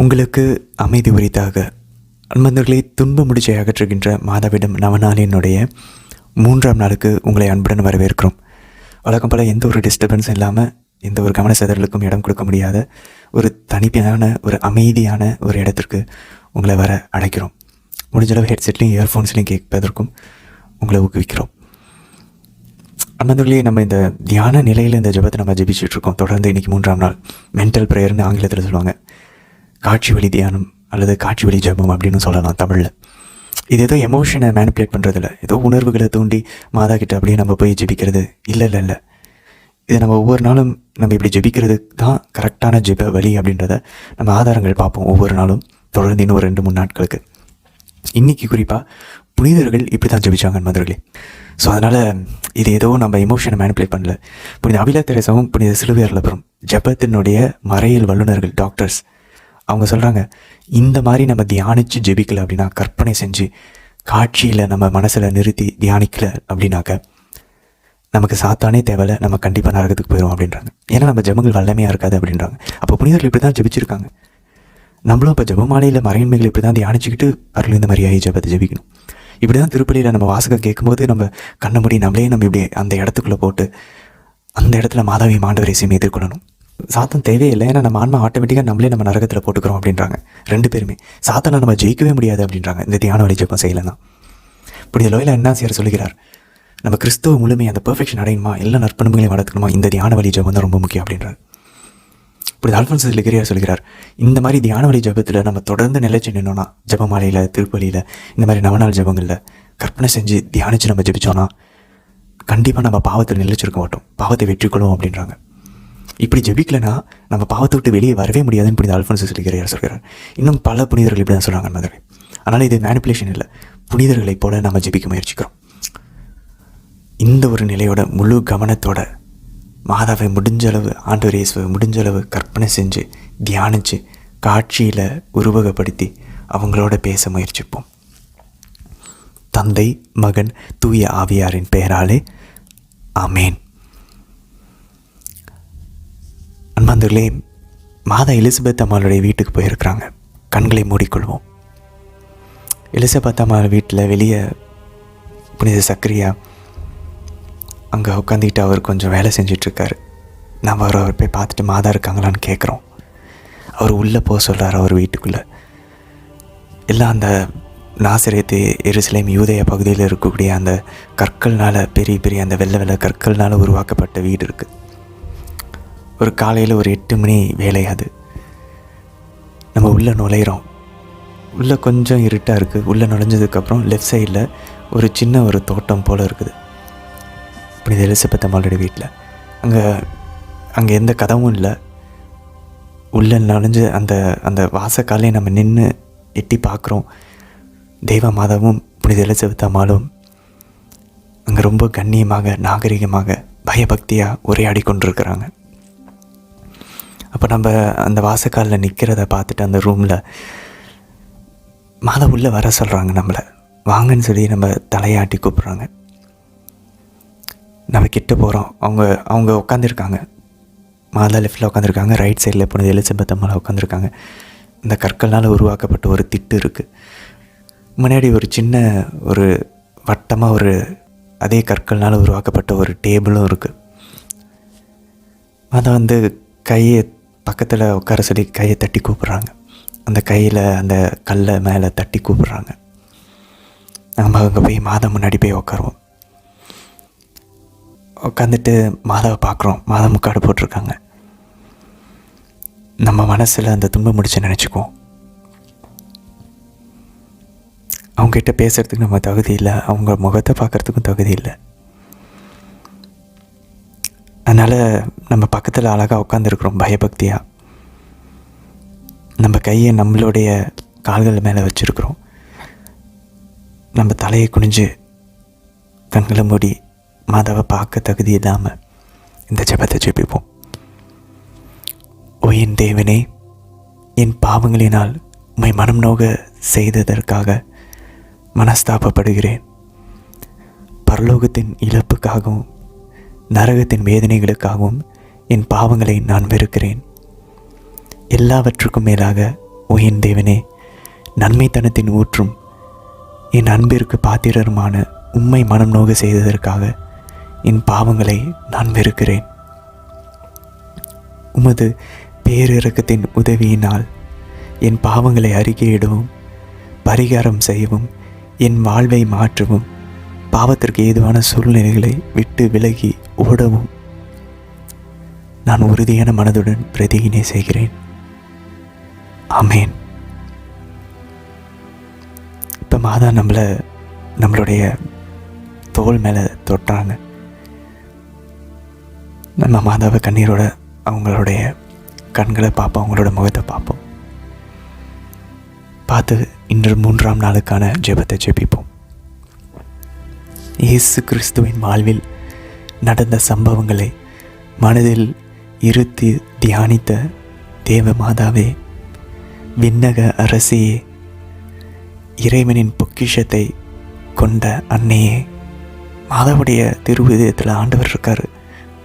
உங்களுக்கு அமைதி உரித்தாக. அன்பந்தர்களை துன்ப முடிச்சை அகற்றுகின்ற மாதவிடம் நவநாளினுடைய மூன்றாம் நாளுக்கு உங்களை அன்புடன் வரவேற்கிறோம். வழக்கம் போல் எந்த ஒரு டிஸ்டர்பன்ஸும் இல்லாமல் எந்த ஒரு கவன சிதறலுக்கும் இடம் கொடுக்க முடியாத ஒரு தனிமையான ஒரு அமைதியான ஒரு இடத்திற்கு உங்களை வர அழைக்கிறோம். முடிஞ்சளவு ஹெட்செட்லையும் இயர்ஃபோன்ஸ்லையும் கேட்பதற்கும் உங்களை ஊக்குவிக்கிறோம். அண்ணந்தர்களே நம்ம இந்த தியான நிலையில் இந்த ஜெபத்தை நம்ம ஜெபிச்சுட்டு இருக்கோம். தொடர்ந்து இன்றைக்கி மூன்றாம் நாள். மென்டல் ப்ரேயர்னு ஆங்கிலத்தில் சொல்லுவாங்க. காட்சி வழி தியானம் அல்லது காட்சி வழி ஜெபம் அப்படின்னு சொல்லலாம் தமிழில். இது ஏதோ எமோஷனை மேனிப்புலேட் பண்ணுறதில்ல ஏதோ உணர்வுகளை தூண்டி மாதா கிட்ட அப்படியே நம்ம போய் ஜெபிக்கிறது. இல்லை இல்லை இல்லை. இது நம்ம ஒவ்வொரு நாளும் நம்ம இப்படி ஜெபிக்கிறது தான் கரெக்டான ஜெப வழி அப்படின்றத நம்ம ஆதாரங்கள் பார்ப்போம் ஒவ்வொரு நாளும். தொடர்ந்து இன்னும் ஒரு ரெண்டு மூணு நாட்களுக்கு. இன்றைக்கி குறிப்பாக புனிதர்கள் இப்படி தான் ஜெபிச்சாங்க மதுர்களே ஸோ அதனால் இது ஏதோ நம்ம எமோஷனை மேனிப்புலேட் பண்ணல. புனித அபிலா தெரசாவும் புனித சிலுவையர்லபுரம் ஜெபத்தினுடைய மறையல் வல்லுநர்கள் டாக்டர்ஸ் அவங்க சொல்கிறாங்க இந்த மாதிரி நம்ம தியானித்து ஜெபிக்கலை அப்படின்னா கற்பனை செஞ்சு காட்சியில் நம்ம மனசில் நிறுத்தி தியானிக்கல அப்படின்னாக்க நமக்கு சாத்தானே தேவையில்ல நம்ம கண்டிப்பாக நரகத்துக்கு போயிடும் அப்படின்றாங்க. ஏன்னா நம்ம ஜெபங்கள் வல்லமையாக இருக்காது அப்படின்றாங்க. அப்போ புனிதர்கள் இப்படி தான் ஜெபிச்சிருக்காங்க. நம்மளும் இப்போ ஜபமாலையில் மறையின்மைகள் இப்படி தான் தியானிச்சுக்கிட்டு அருள் இந்த மாதிரியாகி ஜபத்தை ஜெபிக்கணும். இப்படி தான் திருப்பலியில் நம்ம வாசகம் கேட்கும்போது நம்ம கண்ண மூடி நம்மளே நம்ம இப்படி அந்த இடத்துக்குள்ளே போட்டு அந்த இடத்துல மாதாவி மாண்டவரேசியம் எதிர்கொள்ளணும் சாத்தம் தேவையில்லை ஏன்னா நம்ம ஆன்மா ஆட்டோமேட்டிக்காக நம்மளே நம்ம நரகத்தில் போட்டுக்கிறோம் அப்படின்றாங்க. ரெண்டு பேருமே. சாத்தனை நம்ம ஜெயிக்கவே முடியாது அப்படின்றாங்க. இந்த தியான வழி ஜெபம் செய்யலைன்னா. இப்படி லோயில என்ன செய்யற சொல்லுகிறார் நம்ம கிறிஸ்துவ முழுமை அந்த பெர்ஃபெக்ஷன் அடையுமா எல்லா நற்பண்புகளையும் வளர்த்துக்கணுமா இந்த தியான வழி ஜெபம் தான் ரொம்ப முக்கியம் அப்படின்றார். இப்படி அல்ஃபன்ஸ் லிகிரியார் சொல்கிறார் இந்த மாதிரி தியான வழி ஜபத்தில் நம்ம தொடர்ந்து நிலைச்சு நின்னோன்னா ஜெபமாலையில் திருப்பலியில் இந்த மாதிரி நவநாள் ஜபங்களில் கற்பனை செஞ்சு தியானித்து நம்ம ஜபிச்சோன்னா கண்டிப்பாக நம்ம பாவத்தில் நிலைச்சிருக்க மாட்டோம். பாவத்தை வெற்றி கொள்வோம் அப்படின்றாங்க. இப்படி ஜெபிக்கலைன்னா நம்ம பாவத்தை விட்டு வெளியே வரவே முடியாதுன்னு புனித அல்ஃபன்ஸ் சொல்லிக்கிறார் சொல்கிறார்? இன்னும் பல புனிதர்கள் இப்படி தான் சொல்கிறாங்க மதுரை. அதனால் இது மேனிப்புலேஷன் இல்லை. புனிதர்களைப் போல நம்ம ஜெபிக்க முயற்சிக்கிறோம். இந்த ஒரு நிலையோட முழு கவனத்தோட மாதாவை முடிஞ்சளவு ஆண்டவர் இயேசுவை முடிஞ்சளவு கற்பனை செஞ்சு தியானித்து காட்சியில் உருவகப்படுத்தி அவங்களோட பேச முயற்சிப்போம். தந்தை மகன் தூய ஆவியாரின் பெயராலே அமேன் அன்பாந்தர்களே மாதா எலிசபெத் அம்மாளுடைய வீட்டுக்கு போயிருக்கிறாங்க. கண்களை மூடிக்கொள்வோம். எலிசபெத் அம்மா வீட்டில் வெளியே புனித சக்கரியா அங்கே உட்காந்துக்கிட்டு அவர் கொஞ்சம் வேலை செஞ்சிட்ருக்காரு. நம்ம அவர் அவர் போய் பார்த்துட்டு மாதா இருக்காங்களான்னு கேட்குறோம். அவர் உள்ளே போக சொல்கிறார் அவர் வீட்டுக்குள்ளே. எல்லாம் அந்த நாசிரியத்து எருசலேம் யூதய பகுதியில் இருக்கக்கூடிய அந்த கற்கள்னால் பெரிய பெரிய அந்த வெள்ளை வெள்ளை கற்கள்னால் உருவாக்கப்பட்ட வீடு இருக்குது. ஒரு காலையில் ஒரு எட்டு மணி வேலை அது. நம்ம உள்ளே நுழையிறோம். உள்ளே கொஞ்சம் இருட்டாக இருக்குது உள்ளே நுழைஞ்சதுக்கப்புறம் லெஃப்ட் சைடில் ஒரு சின்ன ஒரு தோட்டம் போல் இருக்குது. புனித எலிசபெத் அம்மாளுடைய வீட்டில் அங்கே அங்கே எந்த கதவும் இல்லை. உள்ளே நுழைஞ்சு அந்த அந்த வாசக்காலே நம்ம நின்று எட்டி பார்க்குறோம் தெய்வ மாதாவும் புனித எலிசபெத் அம்மாளும் அங்கே ரொம்ப கண்ணியமாக நாகரிகமாக பயபக்தியாக உரையாடி கொண்டிருக்கிறாங்க. அப்போ நம்ம அந்த வாசக்காலில் நிற்கிறத பார்த்துட்டு அந்த ரூமில் மாதா உள்ளே வர சொல்கிறாங்க நம்மளை. வாங்கன்னு சொல்லி நம்ம தலையாட்டி கூப்பிட்றாங்க. நம்ம கிட்ட போகிறோம் அவங்க அவங்க உட்காந்துருக்காங்க மாதா லெஃப்டில் உட்காந்துருக்காங்க ரைட் சைடில் போனது எலிசபெத் அம்மாவில் உட்காந்துருக்காங்க இந்த கற்கள்னால் உருவாக்கப்பட்ட ஒரு திட்டு இருக்குது முன்னாடி ஒரு சின்ன ஒரு வட்டமாக ஒரு அதே கற்கள்னால் உருவாக்கப்பட்ட ஒரு டேபிளும் இருக்குது அதை வந்து கையை பக்கத்தில் உட்கார சொல்லி கையை தட்டி கூப்பிட்றாங்க. அந்த கையில் அந்த கல்லை மேலே தட்டி கூப்பிட்றாங்க. நம்ம அங்கே போய் மாதம் முன்னாடி போய் உட்காருவோம். உட்காந்துட்டு மாதாவை பார்க்குறோம். மாதம் முக்காடு போட்டிருக்காங்க. நம்ம மனசில் அந்த துன்ப முடிச்சு நினச்சிக்குவோம். அவங்ககிட்ட பேசுகிறதுக்கு நம்ம தகுதி இல்லை. அவங்க முகத்தை பார்க்குறதுக்கும் தகுதி இல்லை. அதனால் நம்ம பக்கத்தில் அழகாக உட்காந்துருக்குறோம் பயபக்தியாக நம்ம கையை நம்மளுடைய கால்கள் மேலே வச்சுருக்குறோம். நம்ம தலையை குனிஞ்சு கண்களை மூடி மாதாவை பார்க்க தகுதி இல்லாமல் இந்த ஜபத்தை ஜெபிப்போம். ஓ என் தேவனே என் பாவங்களினால் உம்மை மனம் நோக செய்ததற்காக மனஸ்தாபப்படுகிறேன். பரலோகத்தின் இழப்புக்காகவும் நரகத்தின் வேதனைகளுக்காகவும் என் பாவங்களை நான் வெறுக்கிறேன். எல்லாவற்றுக்கும் மேலாக ஓ என் தேவனே நன்மைத்தனத்தின் ஊற்றும் என் அன்பிற்கு பாத்திரருமான உம்மை மனம் நோக செய்ததற்காக என் பாவங்களை நான் வெறுக்கிறேன். உமது பேரிறக்கத்தின் உதவியினால் என் பாவங்களை அறிக்கையிடவும் பரிகாரம் செய்யவும் என் வாழ்வை மாற்றவும் பாவத்திற்கு ஏதுவான சூழ்நிலைகளை விட்டு விலகி ஓடவும் நான் உறுதியான மனதுடன் பிரதிகினை செய்கிறேன். அமேன் இப்போ மாதா நம்மளை நம்மளுடைய தோல் மேலே தொட்டாங்க. நம்ம மாதாவை கண்ணீரோட அவங்களுடைய கண்களை பார்ப்போம் அவங்களோட முகத்தை பார்ப்போம். பார்த்து இன்று மூன்றாம் நாளுக்கான ஜெபத்தை ஜெபிப்போம். இயேசு கிறிஸ்துவின் வாழ்வில் நடந்த சம்பவங்களை மனதில் இருத்தி தியானித்த தேவ மாதாவே விண்ணக அரசியே இறைவனின் பொக்கிஷத்தை கொண்ட அன்னையே. மாதாவுடைய திருவிதயத்தில் ஆண்டவர் இருக்கார்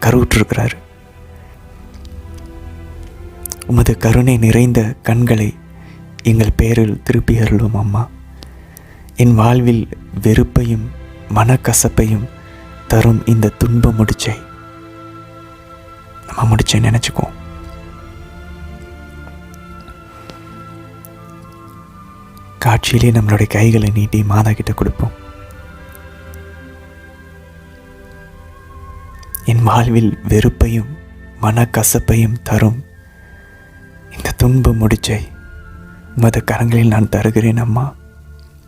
கருவுற்றிருக்கிறார். உமது கருணை நிறைந்த கண்களை எங்கள் பேரில் திருப்பி அருளும் அம்மா. என் வாழ்வில் வெறுப்பையும் மனக்கசப்பையும் தரும் இந்த துன்ப முடிச்சை. நம்ம முடிச்சை நினச்சிக்குவோம். காட்சியிலே நம்மளுடைய கைகளை நீட்டி மாதா கிட்ட கொடுப்போம். என் வாழ்வில் வெறுப்பையும் மனக்கசப்பையும் தரும் இந்த துன்ப முடிச்சை உமது கரங்களில் நான் தருகிறேன் அம்மா.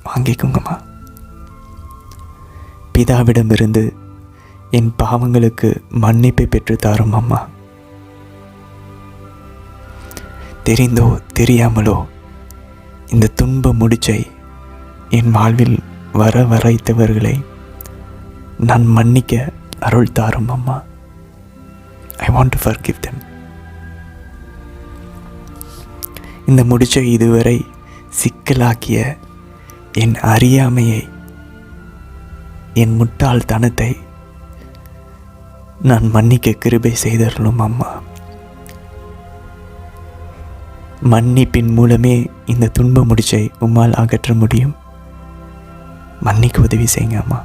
வாங்கிக்கோங்கம்மா. பிதாவிடமிருந்து என் பாவங்களுக்கு மன்னிப்பை பெற்று தாரும் அம்மா. தெரிந்தோ தெரியாமலோ இந்த துன்ப முடிச்சை என் வாழ்வில் வர வரைத்தவர்களை நான் மன்னிக்க அருள் தாரும் அம்மா. I want to forgive them இந்த முடிச்சை இதுவரை சிக்கலாக்கிய என் அறியாமையை என் முட்டாள்தனத்தை நான் மன்னிக்க கிருபை செய்தரலும் அம்மா. மன்னிப்பின் மூலமே இந்த துன்ப முடிச்சை உம்மால் அகற்ற முடியும். மன்னிக்க உதவி செய்யுங்க அம்மா.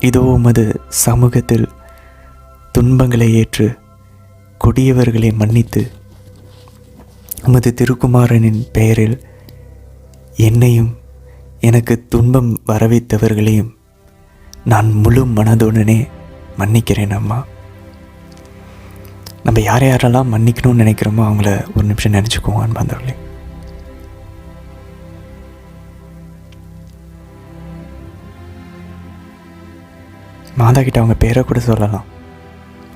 இதோ உமது சமூகத்தில் துன்பங்களை ஏற்று கொடியவர்களை மன்னித்து உமது திருக்குமாரனின் பெயரில் என்னையும் எனக்கு துன்பம் வரவைத்தவர்களையும் நான் முழு மனதுடனே மன்னிக்கிறேன் அம்மா. நம்ம யார் யாரெல்லாம் மன்னிக்கணும்னு நினைக்கிறோமோ அவங்கள ஒரு நிமிஷம் நினச்சிக்குவோம் அன்பாந்தவர்களே மாதா கிட்ட அவங்க பேரை கூட சொல்லலாம்.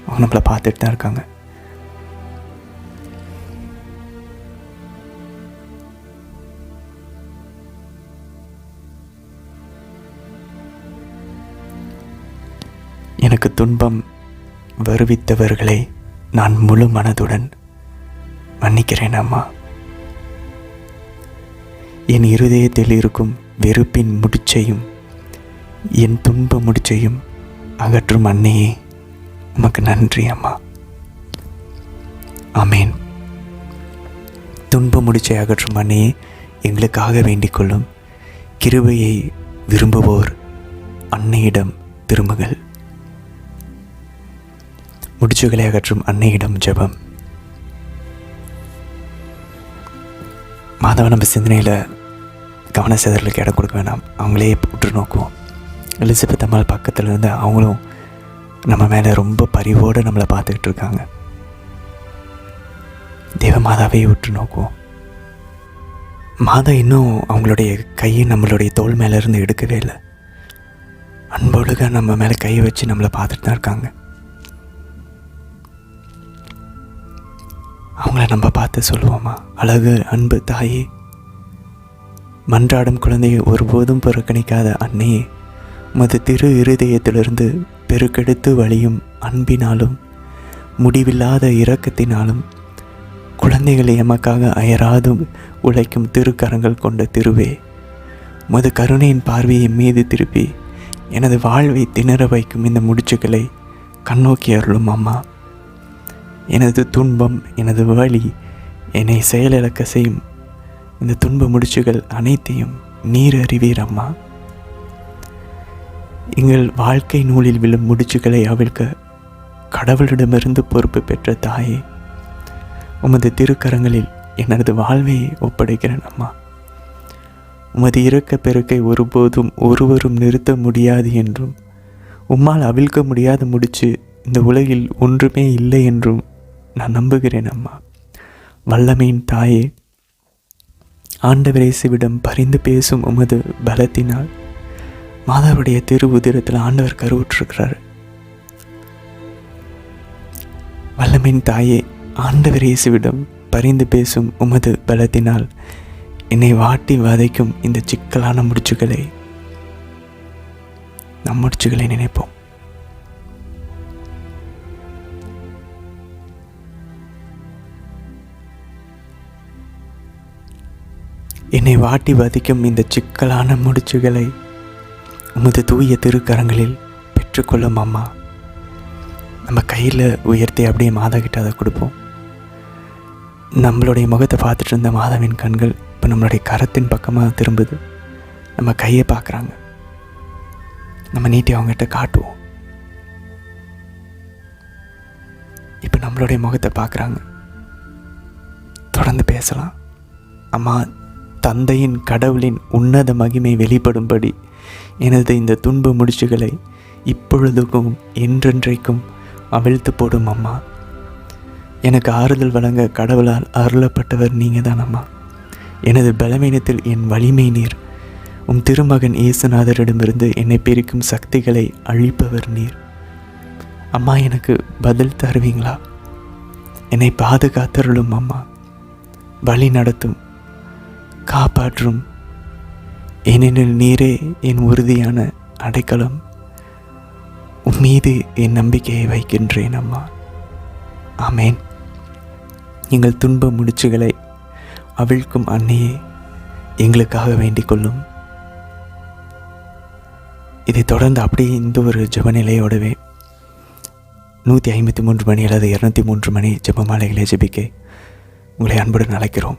அவங்க நம்மளை பார்த்துட்டு தான் இருக்காங்க. எனக்கு துன்பம் வருவித்தவர்களை நான் முழு மனதுடன் மன்னிக்கிறேன் அம்மா. என் இருதயத்தில் இருக்கும் வெறுப்பின் முடிச்சையும் என் துன்ப முடிச்சையும் அகற்றும் அன்னையே. உமக்கு நன்றி அம்மா. ஆமேன். துன்ப முடிச்சை அகற்றும் அன்னையே எங்களுக்காக வேண்டிக் கொள்ளும் கிருபையை விரும்புவோர் அன்னையிடம் திரும்புகள் முடிச்சுகளை அகற்றும் அன்னையிடம் ஜெபம். மாதவ நம்ம சிந்தனையில் கவன சிதறலுக்கு இடம் கொடுக்க வேணாம். அவங்களே உற்று நோக்குவோம். எலிசபெத் அம்மாள் பக்கத்தில் இருந்து அவங்களும் நம்ம மேலே ரொம்ப பரிவோடு நம்மளை பார்த்துக்கிட்டு இருக்காங்க. தேவமாதாவை உற்று நோக்குவோம். மாதா இன்னும் அவங்களுடைய கையை நம்மளுடைய தோல் மேலேருந்து எடுக்கவே இல்லை. அன்பொழுக நம்ம மேலே கையை வச்சு நம்மளை பார்த்துட்டு தான் இருக்காங்க. அவங்கள நம்ம பார்த்து சொல்லுவோமா? அழகு அன்பு தாயே. மன்றாடும் குழந்தையை ஒருபோதும் புறக்கணிக்காத அன்னையே மது திரு இருதயத்திலிருந்து பெருக்கெடுத்து வழியும் அன்பினாலும் முடிவில்லாத இரக்கத்தினாலும் குழந்தைகளை எமக்காக அயராதும் உழைக்கும் திருக்கரங்கள் கொண்ட திருவே மது கருணையின் பார்வையை மீது திருப்பி எனது வாழ்வை திணற வைக்கும் இந்த முடிச்சுக்களை கண்ணோக்கி அருளும் அம்மா எனது துன்பம் எனது வழி என்னை செயலிழக்க செய்யும். இந்த துன்ப முடிச்சுகள் அனைத்தையும் நீர் அறிவீர் அம்மா. எங்கள் வாழ்க்கை நூலில் விழும் முடிச்சுகளை அவிழ்க்க கடவுளிடமிருந்து பொறுப்பு பெற்ற தாயே உமது திருக்கரங்களில் எனது வாழ்வை ஒப்படைக்கிறேன் அம்மா. உமது இறக்க பெருக்கை ஒருபோதும் ஒருவரும் நிறுத்த முடியாது என்றும் உம்மால் அவிழ்க்க முடியாத முடிச்சு இந்த உலகில் ஒன்றுமே இல்லை என்றும் நான் நம்புகிறேன் அம்மா. வல்லமையின் தாயே ஆண்டவரேசுவிடம் பரிந்து பேசும் உமது பலத்தினால் மாதாவுடைய திரு உதிரத்தில் ஆண்டவர் கருவுற்றிருக்கிறார். வல்லமின் தாயே ஆண்டவர் இயேசுவிடம் பரிந்து பேசும் உமது பலத்தினால் என்னை வாட்டி வதைக்கும் இந்த சிக்கலான முடிச்சுகளை நம் முடிச்சுகளை நினைப்போம். என்னை வாட்டி வதிக்கும் இந்த சிக்கலான முடிச்சுகளை உமது தூய திருக்கரங்களில் பெற்றுக்கொள்ளும் அம்மா. நம்ம கையில் உயர்த்தி அப்படியே மாதா கிட்ட அதை கொடுப்போம். நம்மளுடைய முகத்தை பார்த்துட்டு இருந்த மாதாவின் கண்கள் இப்போ நம்மளுடைய கரத்தின் பக்கமாக திரும்புது. நம்ம கையை பார்க்குறாங்க. நம்ம நீட்டி அவங்ககிட்ட காட்டுவோம். இப்போ நம்மளுடைய முகத்தை பார்க்குறாங்க. தொடர்ந்து பேசலாம். அம்மா தந்தையின் கடவுளின் உன்னத மகிமை வெளிப்படும்படி எனது இந்த துன்ப முடிச்சுகளை இப்பொழுதுக்கும் என்றென்றைக்கும் அவிழ்த்து போடும் அம்மா. எனக்கு ஆறுதல் வழங்க கடவுளால் அருளப்பட்டவர் நீங்கள் தான் அம்மா. எனது பலவீனத்தில் என் வலிமை நீர். உம் திருமகன் இயேசுநாதரிடமிருந்து என்னை பிரிக்கும் சக்திகளை அழிப்பவர் நீர். அம்மா எனக்கு பதில் தருவீங்களா? என்னை பாதுகாத்தருளும் அம்மா. வழி நடத்தும் காப்பாற்றும். ஏனெனில் நீரே என் உறுதியான அடைக்கலம். உன் மீது என் நம்பிக்கையை வைக்கின்றேன் அம்மா. ஆமேன். எங்கள் துன்ப முடிச்சுகளை அவிழ்க்கும் அன்னையே எங்களுக்காக வேண்டிக் கொள்ளும். இதை தொடர்ந்து அப்படியே இந்த ஒரு ஜபநிலையோடவே நூற்றி ஐம்பத்தி மூன்று மணி அல்லது இரநூத்தி மூன்று மணி ஜபமாலைகளை ஜபிக்க உங்களை அன்புடன் அழைக்கிறோம்.